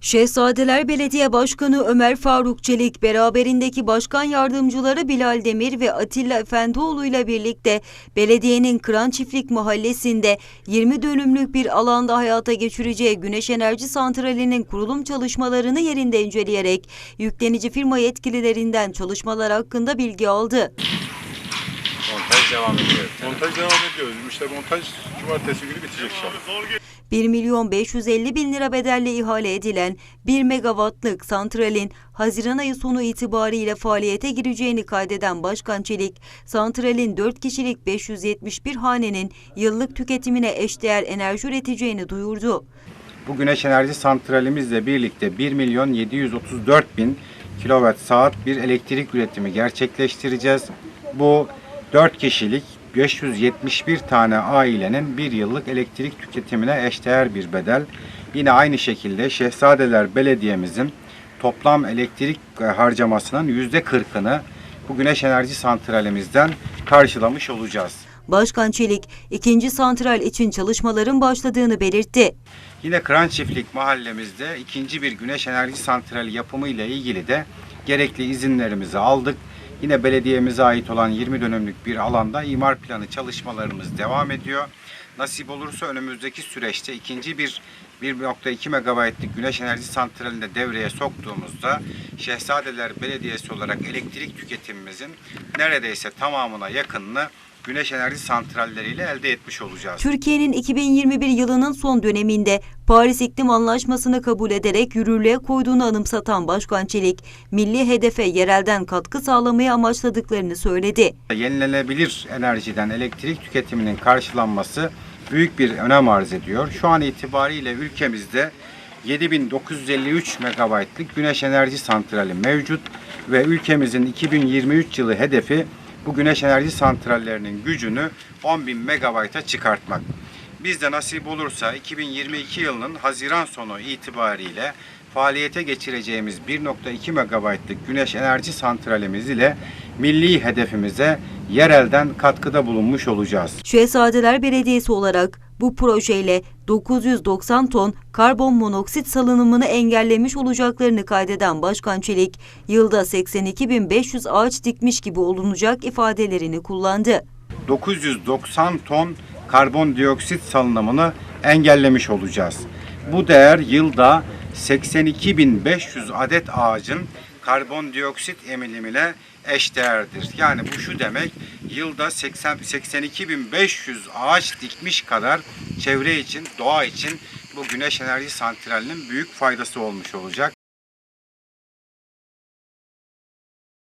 Şehzadeler Belediye Başkanı Ömer Faruk Çelik beraberindeki başkan yardımcıları Bilal Demir ve Atilla Efendioğlu ile birlikte belediyenin Kıran Çiftlik Mahallesi'nde 20 dönümlük bir alanda hayata geçireceği güneş enerji santralinin kurulum çalışmalarını yerinde inceleyerek yüklenici firma yetkililerinden çalışmalar hakkında bilgi aldı. Montaj devam ediyor. Montaj devam ediyor. İşte montaj cumartesi günü bitecek inşallah. 1 milyon 550 bin lira bedelle ihale edilen 1 megawattlık santralin Haziran ayı sonu itibariyle faaliyete gireceğini kaydeden Başkan Çelik, santralin 4 kişilik 571 hanenin yıllık tüketimine eşdeğer enerji üreteceğini duyurdu. Bu güneş enerji santralimizle birlikte 1 milyon 734 bin kilowatt saat bir elektrik üretimi gerçekleştireceğiz. Bu 4 kişilik 571 tane ailenin bir yıllık elektrik tüketimine eşdeğer bir bedel. Yine aynı şekilde Şehzadeler Belediye'mizin toplam elektrik e, harcamasının %40'ını bu güneş enerji santralimizden karşılamış olacağız. Başkan Çelik, ikinci santral için çalışmaların başladığını belirtti. Yine Kıran Çiftlik mahallemizde ikinci bir güneş enerji santrali yapımı ile ilgili de gerekli izinlerimizi aldık. Yine belediyemize ait olan 20 dönümlük bir alanda imar planı çalışmalarımız devam ediyor. Nasip olursa önümüzdeki süreçte ikinci bir 1.2 megabaytlık güneş enerji santralini de devreye soktuğumuzda Şehzadeler Belediyesi olarak elektrik tüketimimizin neredeyse tamamına yakınını güneş enerji santralleriyle elde etmiş olacağız. Türkiye'nin 2021 yılının son döneminde Paris İklim Anlaşması'nı kabul ederek yürürlüğe koyduğunu anımsatan Başkan Çelik, milli hedefe yerelden katkı sağlamayı amaçladıklarını söyledi. Yenilenebilir enerjiden elektrik tüketiminin karşılanması büyük bir önem arz ediyor. Şu an itibariyle ülkemizde 7953 megabaytlık güneş enerji santrali mevcut ve ülkemizin 2023 yılı hedefi bu güneş enerji santrallerinin gücünü 10.000 megabayta çıkartmak. Biz de nasip olursa 2022 yılının Haziran sonu itibariyle faaliyete geçireceğimiz 1.2 megabaytlık güneş enerji santralimiz ile milli hedefimize yerelden katkıda bulunmuş olacağız. Şehzadeler Belediyesi olarak bu projeyle 990 ton karbon monoksit salınımını engellemiş olacaklarını kaydeden Başkan Çelik, yılda 82.500 ağaç dikmiş gibi olunacak ifadelerini kullandı. 990 ton karbondioksit salınımını engellemiş olacağız. Bu değer yılda 82.500 adet ağacın karbondioksit emilimine eşdeğerdir. Yani bu şu demek yılda 80 82.500 ağaç dikmiş kadar çevre için, doğa için bu güneş enerji santralinin büyük faydası olmuş olacak.